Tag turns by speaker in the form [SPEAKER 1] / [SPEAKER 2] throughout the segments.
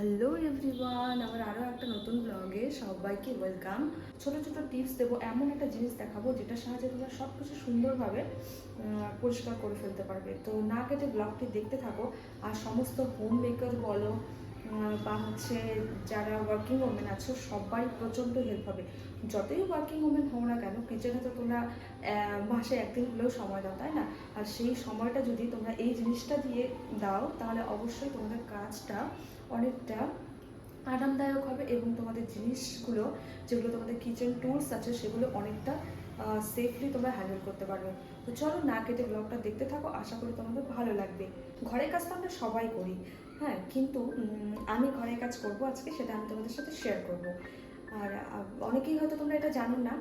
[SPEAKER 1] Hello everyone আমার আরও একটা নতুন ব্লগে সবাইকে ওয়েলকাম ছোট ছোট টিপস দেবো, এমন একটা জিনিস দেখাবো যেটার সাহায্যে তোমরা সব কিছু সুন্দরভাবে পরিষ্কার করে ফেলতে পারবে। তো না কেটে ব্লগটি দেখতে থাকো, আর সমস্ত হোম মেকার বলো বা হচ্ছে যারা ওয়ার্কিং ওমেন আছো, সবাই প্রচণ্ড হেল্প হবে। যতই ওয়ার্কিং ওমেন হও না কেন কিচেনে তো তোমরা মাসে একদিন হলেও সময় দাও, তাই না? আর সেই সময়টা যদি তোমরা এই জিনিসটা দিয়ে দাও, তাহলে অবশ্যই তোমাদের কাজটা অনেকটা আরামদায়ক হবে এবং তোমাদের জিনিসগুলো, যেগুলো তোমাদের কিচেন টুলস আছে, সেগুলো অনেকটা সেফলি তোমরা হ্যান্ডেল করতে পারবে। তো চলো না কেটে ব্লগটা দেখতে থাকো, আশা করি তোমাদের ভালো লাগবে। ঘরের কাজ তো আমরা সবাই করি হ্যাঁ কিন্তু আমি ঘরের কাজ করব আজকে, সেটা আমি তোমাদের সাথে শেয়ার করব। আর অনেকেই হয়তো তোমরা এটা জানো না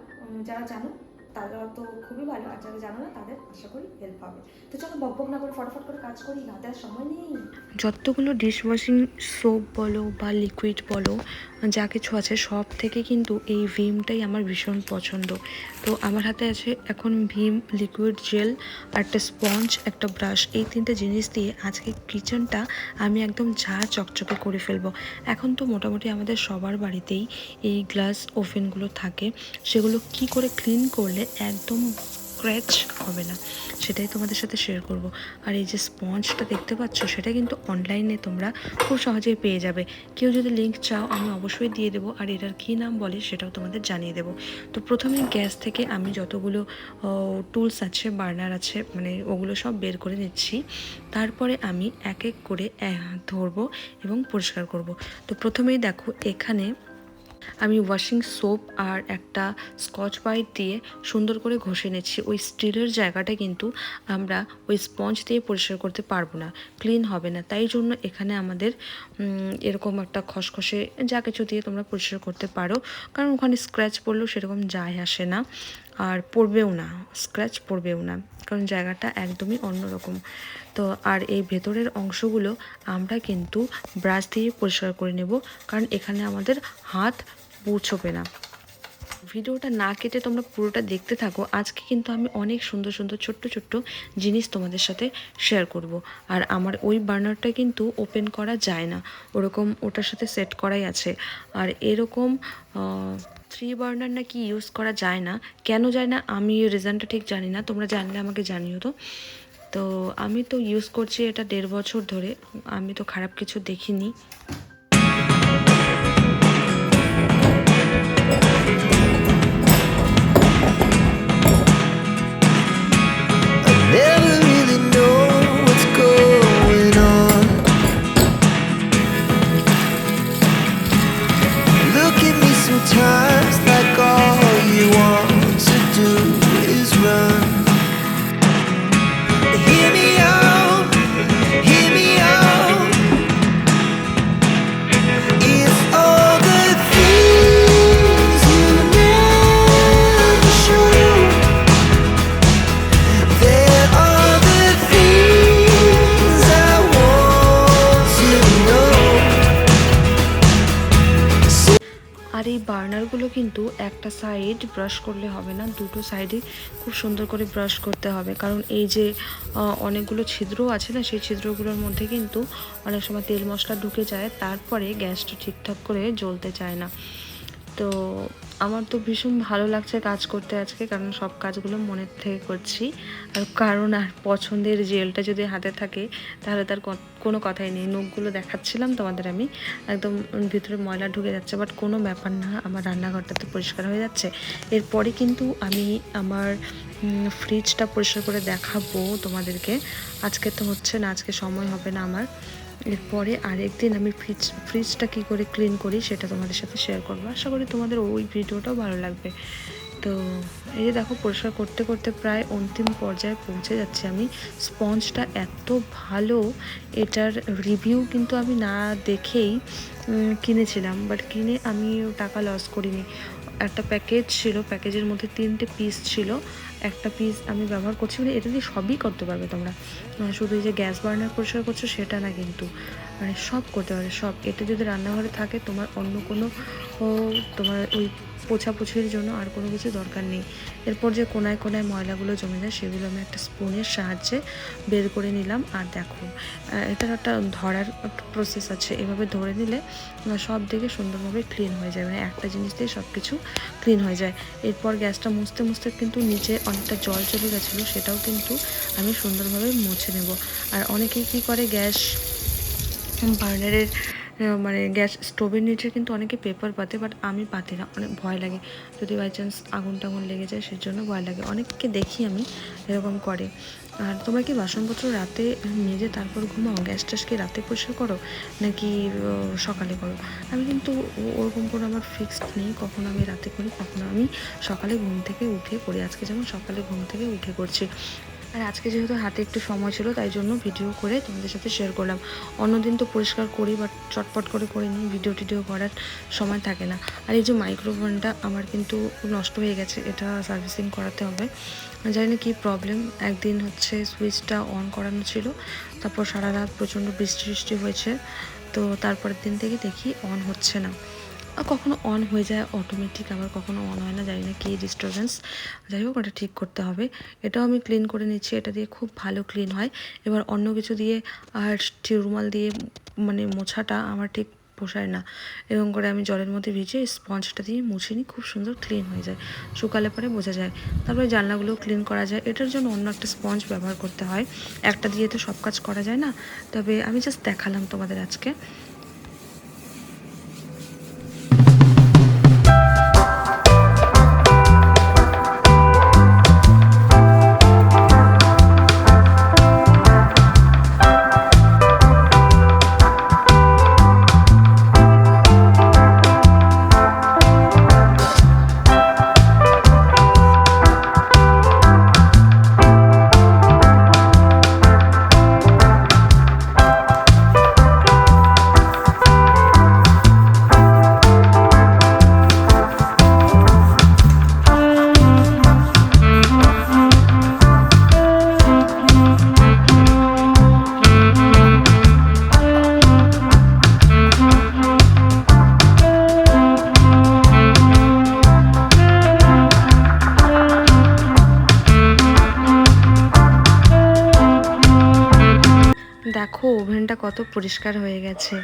[SPEAKER 1] যারা জানো তারা তো খুবই ভালো, আর যারা জানো না তাদের আশা করি হেল্প হবে। তো চলো বকবক না করে ফটাফট করে কাজ করি, হাতে আর সময় নেই।
[SPEAKER 2] যতগুলো ডিশওয়াশিং সোপ বলো বা লিকুইড বলো যা কিছু আছে সব থেকে কিন্তু এই ভিমটাই আমার ভীষণ পছন্দ। তো আমার হাতে আছে এখন ভিম লিকুইড জেল আর একটা স্পঞ্জ একটা ব্রাশ এই তিনটে জিনিস দিয়ে আজকে কিচেনটা আমি একদম ঝা চকচকে করে ফেলব। এখন তো মোটামুটি আমাদের সবার বাড়িতেই এই গ্লাস ওভেনগুলো থাকে। সেগুলো কি করে ক্লিন করলে একদম স্ক্র্যাচ হবে না। সেটাই তোমাদের সাথে শেয়ার করব। আর এই যে স্পঞ্জটা দেখতে পাচ্ছ, সেটা কিন্তু অনলাইনে তোমরা খুব সহজেই পেয়ে যাবে। কেউ যদি লিঙ্ক চাও, আমি অবশ্যই দিয়ে দেবো। আর এটার কী নাম বলে, সেটাও তোমাদের জানিয়ে দেবো। তো প্রথমে গ্যাস থেকে আমি যতগুলো টুলস আছে বার্নার আছে মানে ওগুলো সব বের করে নিচ্ছি। তারপরে আমি এক এক করে ধরবো এবং পরিষ্কার করব। তো প্রথমেই দেখো, এখানে আমি ওয়াশিং সোপ আর একটা স্কচ ব্রাইট দিয়ে সুন্দর করে ঘষে নিচ্ছি। ওই স্টিলের জায়গাটা কিন্তু আমরা ওই স্পঞ্জ দিয়ে পরিষ্কার করতে পারব না। ক্লিন হবে না। তাই জন্য এখানে আমাদের এরকম একটা খসখসে যা কিছু দিয়ে তোমরা পরিষ্কার করতে পারো। কারণ ওখানে স্ক্র্যাচ পড়লেও সেরকম যায় আসে না। আর পড়বেও না। স্ক্র্যাচ পড়বেও না। কারণ জায়গাটা একদমই অন্যরকম। তো আর এই ভেতরের অংশগুলো আমরা কিন্তু ব্রাশ দিয়ে পরিষ্কার করে নেব, কারণ এখানে আমাদের হাত পৌঁছবে না। ভিডিওটা না কেটে তোমরা পুরোটা দেখতে থাকো, আজকে কিন্তু আমি অনেক সুন্দর সুন্দর ছোট্ট ছোট্ট জিনিস তোমাদের সাথে শেয়ার করব। আর আমার ওই বার্নারটা কিন্তু ওপেন করা যায় না, ওরকম ওটার সাথে সেট করাই আছে। আর এরকম থ্রি বার্নার নাকি ইউজ করা যায় না। কেন যায় না? আমি রিজনটা ঠিক জানি না। তোমরা জানলে আমাকে জানিও তো। তো আমি তো ইউজ করছি এটা দেড় বছর ধরে। আমি তো খারাপ কিছু দেখিনি। বার্নারগুলো কিন্তু একটা সাইড ব্রাশ করলে হবে না, দুটো সাইডে খুব সুন্দর করে ব্রাশ করতে হবে। কারণ এই যে অনেকগুলো ছিদ্র আছে না, সেই ছিদ্রগুলোর মধ্যে কিন্তু অনেক সময় তেল মশলা ঢুকে যায়, তারপরে গ্যাসটা ঠিকঠাক করে জ্বলতে চায় না। তো আমার তো ভীষণ ভালো লাগছে কাজ করতে আজকে, কারণ সব কাজগুলো মনের থেকে করছি। আর কারণ আর পছন্দের জেলটা যদি হাতে থাকে, তাহলে তার কোনো কথাই নেই। নখগুলো দেখাচ্ছিলাম তোমাদের আমি, একদম ভিতরে ময়লা ঢুকে যাচ্ছে বাট কোনো ব্যাপার না, আমার রান্নাঘরটা তো পরিষ্কার হয়ে যাচ্ছে। এরপরে কিন্তু আমি আমার ফ্রিজটা পরিষ্কার করে দেখাবো তোমাদেরকে। আজকে তো হচ্ছে না, আজকে সময় হবে না আমার। এরপরে আরেকদিন আমি ফ্রিজ ফ্রিজটা কী করে ক্লিন করি সেটা তোমাদের সাথে শেয়ার করব। আশা করি তোমাদের ওই ভিডিওটাও ভালো লাগবে। তো এই যে দেখো, পরিষ্কার করতে করতে প্রায় অন্তিম পর্যায়ে পৌঁছে যাচ্ছি আমি। স্পঞ্জটা এত ভালো, এটার রিভিউ কিন্তু আমি না দেখেই কিনেছিলাম। বাট কিনে আমি টাকা লস করিনি। একটা প্যাকেজ ছিল প্যাকেজের মধ্যে তিনটে পিস ছিল। একটা পিস আমি ব্যবহার করছি মানে এটা দিয়ে সবই করতে পারবে তোমরা। শুধু এই যে গ্যাস বার্নার পরিষ্কার করছ সেটা না কিন্তু। মানে সব করতে পারে সব। এটা যদি রান্নাঘরে থাকে তোমার অন্য কোনো তোমার ওই পোছাপুছির জন্য আর কোনো কিছু দরকার নেই। এরপর যে কোনায় কোনায় ময়লাগুলো জমে যায়, সেগুলো আমি একটা স্পুনের সাহায্যে বের করে নিলাম। আর দেখো এটার একটা ধরার প্রসেস আছে। এভাবে ধরে নিলে সব দিকে সুন্দরভাবে ক্লিন হয়ে যায়। মানে একটা জিনিস দিয়ে সব কিছু ক্লিন হয়ে যায়। এরপর গ্যাসটা মুছতে মুছতে কিন্তু নিচে অনেকটা জল চলে গেছিল, সেটাও কিন্তু আমি সুন্দরভাবে মুছে নেব। আর অনেকেই কী করে, গ্যাস বার্নারের মানে গ্যাস স্টোভের নিচে কিন্তু অনেকে পেপার পাতে বাট আমি পাতি না। অনেক ভয় লাগে। যদি বাই চান্স আগুন টাগুন লেগে যায় সেই জন্য ভয় লাগে। অনেককে দেখি আমি এরকম করে। আর তোমরা কি বাসনপত্র রাতে মেজে তারপর ঘুমাও? গ্যাস ট্যাস কি রাতে পরিষ্কার করো? নাকি সকালে করো? আমি কিন্তু ওরকম করে আমার ফিক্সড নেই। কখনো আমি রাতে করি, কখনো আমি সকালে ঘুম থেকে উঠে করি। আজকে যেমন সকালে ঘুম থেকে উঠে করছি। আর আজকে যেহেতু হাতে একটু সময় ছিল, তাই জন্য ভিডিও করে তোমাদের সাথে শেয়ার করলাম। অন্যদিন তো পরিষ্কার করি বাট চটপট করে করে নিই ভিডিও টিডিও করার সময় থাকে না। আর এই যে মাইক্রোফোনটা আমার কিন্তু নষ্ট হয়ে গেছে, এটা সার্ভিসিং করাতে হবে। জানি না কী প্রবলেম একদিন হচ্ছে সুইচটা অন করানো ছিল, তারপর সারা রাত প্রচণ্ড বৃষ্টি বৃষ্টি হয়েছে, তো তারপরের দিন থেকে দেখি অন হচ্ছে না। কখনো অন হয়ে যায় অটোমেটিক আবার কখনো অন হয় না, জানি না কী ডিস্টারবেন্স যাই হোক, ওটা ঠিক করতে হবে। এটাও আমি ক্লিন করে নিচ্ছি, এটা দিয়ে খুব ভালো ক্লিন হয়। এবার অন্য কিছু দিয়ে আর রুমাল দিয়ে মানে মোছাটা আমার ঠিক পোষায় না। এরকম করে আমি জলের মধ্যে ভিজে স্পঞ্জটা দিয়ে মুছে নিই, খুব সুন্দর ক্লিন হয়ে যায়। শুকালে পরে বোঝা যায়। তারপরে জানলাগুলো ক্লিন করা যায়। এটার জন্য অন্য একটা স্পঞ্জ ব্যবহার করতে হয়। একটা দিয়ে তো সব কাজ করা যায় না। তবে আমি জাস্ট দেখালাম তোমাদের আজকে। দেখো, ওভেনটা কত পরিষ্কার হয়ে গেছে।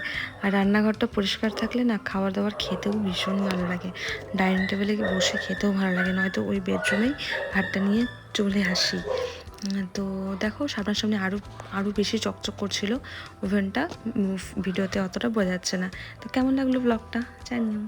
[SPEAKER 2] আর রান্নাঘরটা পরিষ্কার থাকলে না খাবার দাবার খেতেও ভীষণ ভালো লাগে। ডাইনিং টেবিলে বসে খেতেও ভালো লাগে, নয়তো ওই বেডরুমেই ভাতটা নিয়ে চলে আসি। তো দেখো, সামনাসামনি আরও আরও বেশি চকচক করছিল ওভেনটা। ভিডিওতে অতটা বোঝাচ্ছে না। তো কেমন লাগল ব্লগটা জানিও।